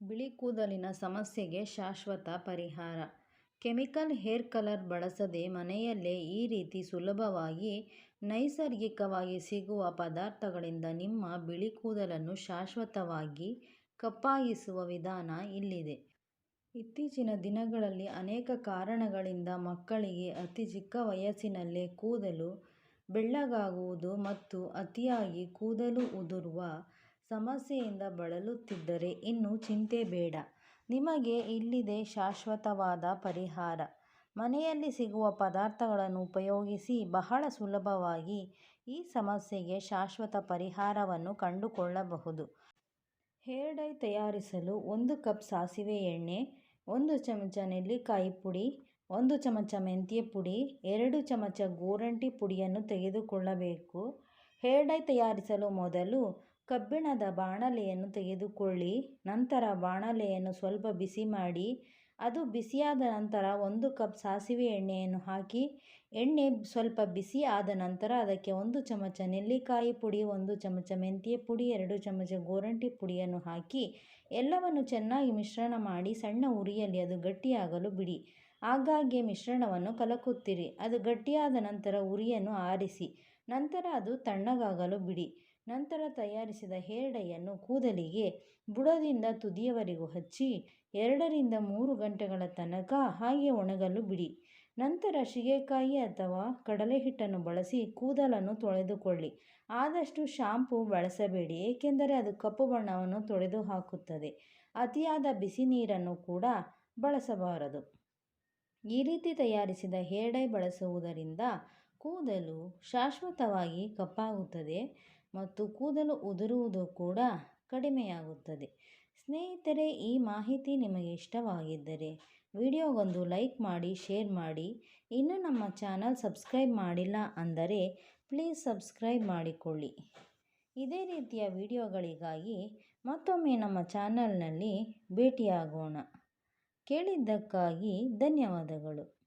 ಬಿಳಿ ಕೂದಲಿನ ಸಮಸ್ಯೆಗೆ ಶಾಶ್ವತ ಪರಿಹಾರ. ಕೆಮಿಕಲ್ ಹೇರ್ ಕಲರ್ ಬಳಸದೆ ಮನೆಯಲ್ಲೇ ಈ ರೀತಿ ಸುಲಭವಾಗಿ, ನೈಸರ್ಗಿಕವಾಗಿ ಸಿಗುವ ಪದಾರ್ಥಗಳಿಂದ ನಿಮ್ಮ ಬಿಳಿ ಕೂದಲನ್ನು ಶಾಶ್ವತವಾಗಿ ಕಪ್ಪಾಗಿಸುವ ವಿಧಾನ ಇಲ್ಲಿದೆ. ಇತ್ತೀಚಿನ ದಿನಗಳಲ್ಲಿ ಅನೇಕ ಕಾರಣಗಳಿಂದ ಮಕ್ಕಳಿಗೆ ಅತಿ ಚಿಕ್ಕ ವಯಸ್ಸಿನಲ್ಲೇ ಕೂದಲು ಬೆಳ್ಳಗಾಗುವುದು ಮತ್ತು ಅತಿಯಾಗಿ ಕೂದಲು ಉದುರುವ ಸಮಸ್ಯೆಯಿಂದ ಬಳಲುತ್ತಿದ್ದರೆ ಇನ್ನು ಚಿಂತೆ ಬೇಡ. ನಿಮಗೆ ಇಲ್ಲಿದೆ ಶಾಶ್ವತವಾದ ಪರಿಹಾರ. ಮನೆಯಲ್ಲಿ ಸಿಗುವ ಪದಾರ್ಥಗಳನ್ನು ಉಪಯೋಗಿಸಿ ಬಹಳ ಸುಲಭವಾಗಿ ಈ ಸಮಸ್ಯೆಗೆ ಶಾಶ್ವತ ಪರಿಹಾರವನ್ನು ಕಂಡುಕೊಳ್ಳಬಹುದು. ಹೇರ್ ಡೈ ತಯಾರಿಸಲು ಒಂದು ಕಪ್ ಸಾಸಿವೆ ಎಣ್ಣೆ, ಒಂದು ಚಮಚ ನೆಲ್ಲಿಕಾಯಿ ಪುಡಿ, ಒಂದು ಚಮಚ ಮೆಂತ್ಯ ಪುಡಿ, ಎರಡು ಚಮಚ ಗೋರಂಟಿ ಪುಡಿಯನ್ನು ತೆಗೆದುಕೊಳ್ಳಬೇಕು. ಹೇರ್ ಡೈ ತಯಾರಿಸಲು ಮೊದಲು ಕಬ್ಬಿಣದ ಬಾಣಲೆಯನ್ನು ತೆಗೆದುಕೊಳ್ಳಿ, ನಂತರ ಬಾಣಲೆಯನ್ನು ಸ್ವಲ್ಪ ಬಿಸಿ ಮಾಡಿ, ಅದು ಬಿಸಿಯಾದ ನಂತರ ಒಂದು ಕಪ್ ಸಾಸಿವೆ ಎಣ್ಣೆಯನ್ನು ಹಾಕಿ, ಎಣ್ಣೆ ಸ್ವಲ್ಪ ಬಿಸಿ ಆದ ನಂತರ ಅದಕ್ಕೆ ಒಂದು ಚಮಚ ನೆಲ್ಲಿಕಾಯಿ ಪುಡಿ, ಒಂದು ಚಮಚ ಮೆಂತ್ಯ ಪುಡಿ, ಎರಡು ಚಮಚ ಗೋರಂಟಿ ಪುಡಿಯನ್ನು ಹಾಕಿ, ಎಲ್ಲವನ್ನು ಚೆನ್ನಾಗಿ ಮಿಶ್ರಣ ಮಾಡಿ ಸಣ್ಣ ಉರಿಯಲ್ಲಿ ಅದು ಗಟ್ಟಿಯಾಗಲು ಬಿಡಿ. ಆಗಾಗ್ಗೆ ಮಿಶ್ರಣವನ್ನು ಕಲಕುತ್ತಿರಿ. ಅದು ಗಟ್ಟಿಯಾದ ನಂತರ ಉರಿಯನ್ನು ಆರಿಸಿ, ನಂತರ ಅದು ತಣ್ಣಗಾಗಲು ಬಿಡಿ. ನಂತರ ತಯಾರಿಸಿದ ಹೇರ್ ಡೈಯನ್ನು ಕೂದಲಿಗೆ ಬುಡದಿಂದ ತುದಿಯವರೆಗೂ ಹಚ್ಚಿ ಎರಡರಿಂದ ಮೂರು ಗಂಟೆಗಳ ತನಕ ಹಾಗೆ ಒಣಗಲು ಬಿಡಿ. ನಂತರ ಶಿಗೆಕಾಯಿ ಅಥವಾ ಕಡಲೆ ಹಿಟ್ಟನ್ನು ಬಳಸಿ ಕೂದಲನ್ನು ತೊಳೆದುಕೊಳ್ಳಿ. ಆದಷ್ಟು ಶಾಂಪೂ ಬಳಸಬೇಡಿ, ಏಕೆಂದರೆ ಅದು ಕಪ್ಪು ಬಣ್ಣವನ್ನು ತೊಳೆದು ಹಾಕುತ್ತದೆ ಅತಿಯಾದ ಬಿಸಿ ನೀರನ್ನು ಕೂಡ ಬಳಸಬಾರದು. ಈ ರೀತಿ ತಯಾರಿಸಿದ ಹೇರ್ ಡೈ ಬಳಸುವುದರಿಂದ ಕೂದಲು ಶಾಶ್ವತವಾಗಿ ಕಪ್ಪಾಗುತ್ತದೆ. ಮತ್ತು ಕೂದಲು ಉದುರುವುದು ಕೂಡ ಕಡಿಮೆಯಾಗುತ್ತದೆ. ಸ್ನೇಹಿತರೆ, ಈ ಮಾಹಿತಿ ನಿಮಗೆ ಇಷ್ಟವಾಗಿದ್ದರೆ ವಿಡಿಯೋಗೊಂದು ಲೈಕ್ ಮಾಡಿ, ಶೇರ್ ಮಾಡಿ. ಇನ್ನೂ ನಮ್ಮ ಚಾನಲ್ ಸಬ್ಸ್ಕ್ರೈಬ್ ಮಾಡಿಲ್ಲ ಅಂದರೆ ಪ್ಲೀಸ್ ಸಬ್ಸ್ಕ್ರೈಬ್ ಮಾಡಿಕೊಳ್ಳಿ. ಇದೇ ರೀತಿಯ ವಿಡಿಯೋಗಳಿಗಾಗಿ ಮತ್ತೊಮ್ಮೆ ನಮ್ಮ ಚಾನಲ್ನಲ್ಲಿ ಭೇಟಿಯಾಗೋಣ. ಕೇಳಿದ್ದಕ್ಕಾಗಿ ಧನ್ಯವಾದಗಳು.